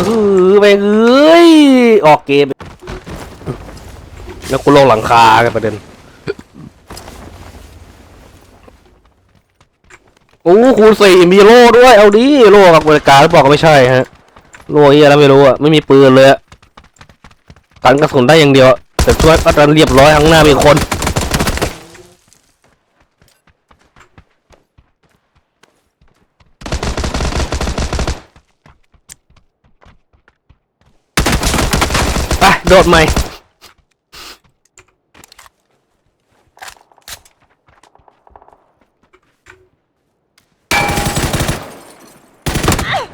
เออไปเอ้ยออกเกม แล้วกูลงหลังคากันประเด็นโอ้คูณสี่มีโล่ด้วย เอาดิโล่กับบริการหรือบอกก็ไม่ใช่ฮะโล่เียแล้วไม่รู้อะไม่มีปืนเลยกันกระสุนได้อย่างเดียวแต่ช่วยก็จะเรียบร้อยข้างหน้ามีคน โดดใหม่โ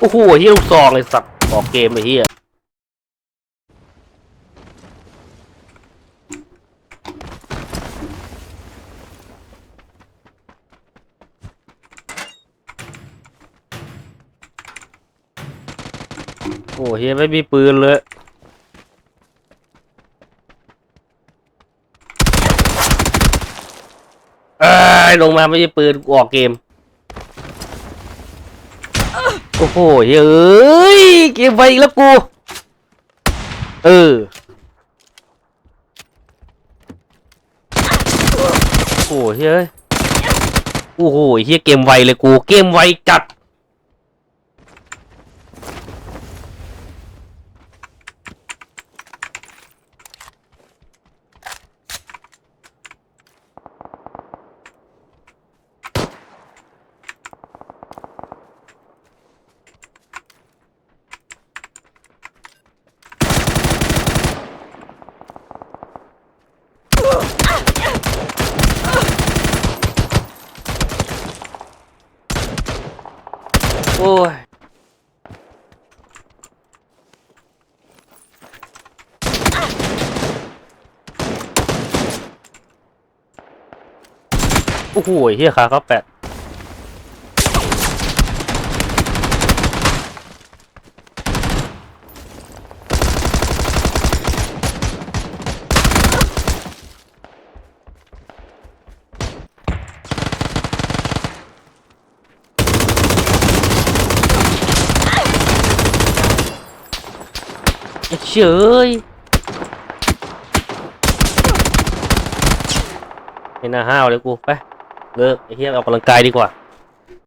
อ้โหเฮียลูกซองเลยสัตว์ออกเกมไอ้เฮียโอ้เฮียไม่มีปืนเลย เอ้ย ลงมาไม่ใช่ปืนกูออกเกม โอ้โหเฮ้ย เกมไปอีกแล้วกู เออ โอ้โหเฮ้ย โอ้โหเฮียเกมไวเลยกู เกมไวจัด โอ้ยโอ้โหเฮียขาเขาแปด เฉยไม่น่าห้าวเลยกูไปเลิกไอ้เหี้ยออกกำลังกายดีกว่า